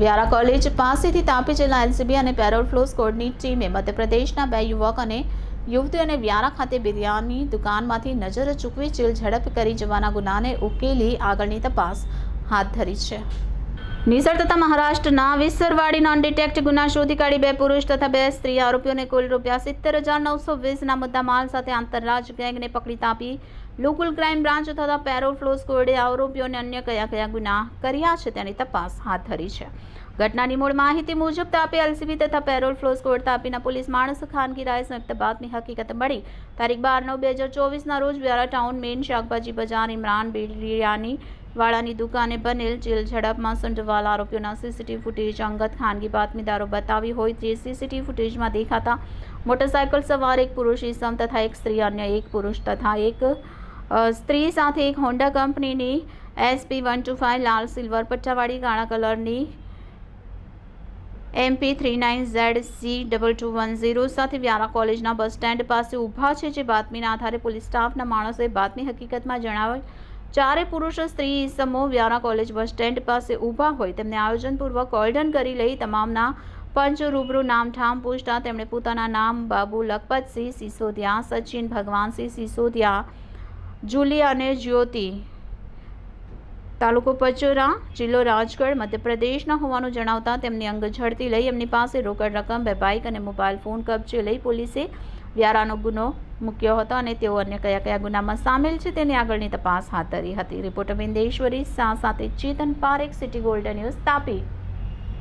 Vyara college પાસેથી તાપી જિલ્લા LCB અને પેરોલ ફ્લો સ્કોડની ટીમે મધ્યપ્રદેશના બે યુવક અને યુવતીઓને વ્યારા ખાતે બિરયાની દુકાનમાંથી નજર ચૂકવી ચીલ ઝડપ કરી જવાના ગુનાને ઉકેલી આગળની તપાસ હાથ ધરી છે. નિસર તથા મહારાષ્ટ્રના વિસરવાડી નોન ડિટેક્ટ ગુના શોધી કાઢી બે પુરુષ તથા બે સ્ત્રી આરોપીઓને કુલ રૂપિયા સિત્તેર હજાર નવસો વીસના મુદ્દા માલ સાથે આંતરરાજ ગેંગને પકડી તાપી. લોકલ ક્રાઇમ બ્રાન્ચ તથા પેરોલ ફ્લો સ્કોડે આરોપીઓને અન્ય કયા કયા ગુના કર્યા છે તેની તપાસ હાથ ધરી છે. ઘટનાની મૂળ માહિતી મુજબ તાપી એલસીબી તથા પેરોલ ફ્લો સ્કોડ તાપીના પોલીસ માણસ ખાનગી રાય સંયુક્ત બાતમી હકીકત મળી. તારીખ બાર નવ બે હજાર ચોવીસના રોજ વ્યારા ટાઉન મેઇન શાકભાજી બજાર ઇમરાન બિરયાની વાળાની દુકાને બનેલ જેલ ઝડપમાં સંડવાલ આરોપીઓના સીસીટીવી ફૂટેજ અંગત ખાનગી બાતમીદારો બતાવી હોય જે સીસીટીવી ફૂટેજમાં દેખાતા મોટરસાયકલ સવાર એક પુરુષ ઈસમ તથા એક સ્ત્રી અન્ય એક પુરુષ તથા એક સ્ત્રી સાથે એક હોન્ડા કંપનીની એસપી વન ટુ ફાઇવ લાલ સિલ્વર પટ્ટાવાળી કાળા કલરની MP three nine Z C double two one zero સાથે વ્યારા કોલેજના બસ સ્ટેન્ડ પાસે ઊભા છે જે બાતમીના આધારે પોલીસ સ્ટાફના માણસોએ બાતમી હકીકતમાં જણાવેલ ચારે પુરુષ સ્ત્રી ઈસમો વ્યારા કોલેજ બસ સ્ટેન્ડ પાસે ઊભા હોય તેમને આયોજનપૂર્વક કોલ્ડન કરી લઈ તમામના પંચ રૂબરૂ નામ ઠામ પૂછતા તેમણે પોતાના નામ બાબુ લખપતસિંહ સિસોદિયા, સચિન ભગવાનસિંહ સિસોદિયા, જુલી અને જ્યોતિ. તાલુકો પચોરા જિલ્લો રાજગઢ, મધ્યપ્રદેશના હોવાનું જણાવતા તેમની અંગ ઝડપી લઈ એમની પાસે રોકડ રકમ, બે બાઇક અને મોબાઈલ ફોન કબજે લઈ પોલીસે વ્યારાનો ગુનો મૂક્યો હતો અને તેઓ અન્ય કયા કયા ગુનામાં સામેલ છે તેની આગળની તપાસ હાથ ધરી હતી. રિપોર્ટર બિંદેશ્વરી શાહ સાથે Chetan Parekh, City Golden News, Tapi.